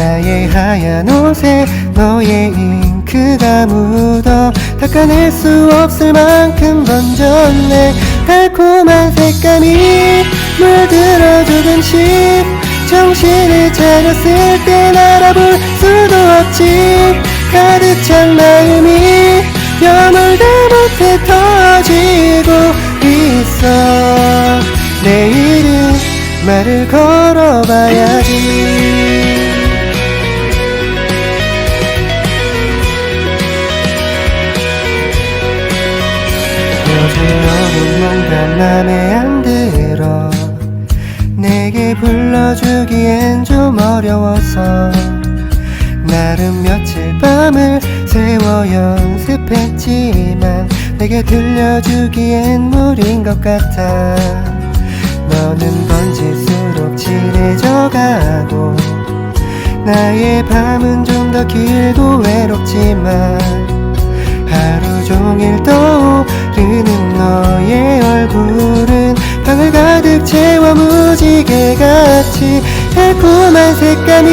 나의 하얀 옷에 너의 잉크가 묻어 닦아낼 수 없을 만큼 번졌네. 달콤한 색감이 물들어 조금씩 정신을 차렸을 땐 알아볼 수도 없지. 가득 찬 마음이 여물다 못해 터지고 있어. 내일은 말을 걸어봐야지 뭔가 맘에 안 들어. 내게 불러주기엔 좀 어려워서. 나름 며칠 밤을 새워 연습했지만 내게 들려주기엔 무리인 것 같아. 너는 번질수록 진해져가고 나의 밤은 좀 더 길고 외롭지만 같이 달콤한 색감이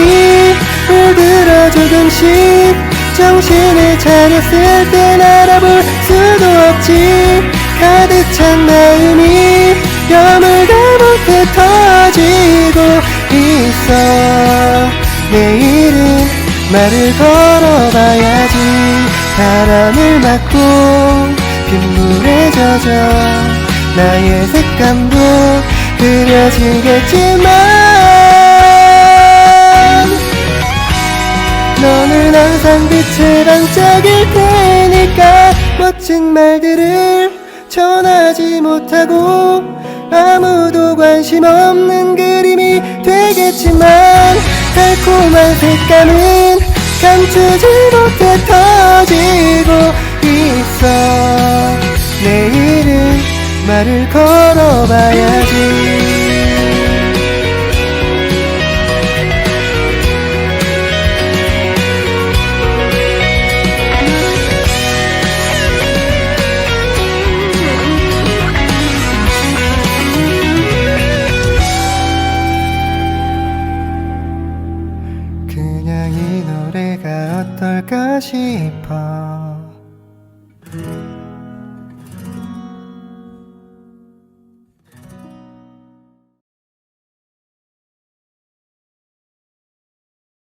물들어 조금씩 정신을 차렸을 땐 알아볼 수도 없지. 가득 찬 마음이 여물다 못해 터지고 있어. 내일은 말을 걸어봐야지. 바람을 맞고 빗물에 젖어 나의 색감도 그려지겠지만 너는 항상 빛을 반짝일 테니까 멋진 말들을 전하지 못하고 아무도 관심 없는 그림이 되겠지만 달콤한 색감은 감추지 못해 터지고 있어 말을 걸어봐야지. 그냥 이 노래가 어떨까 싶어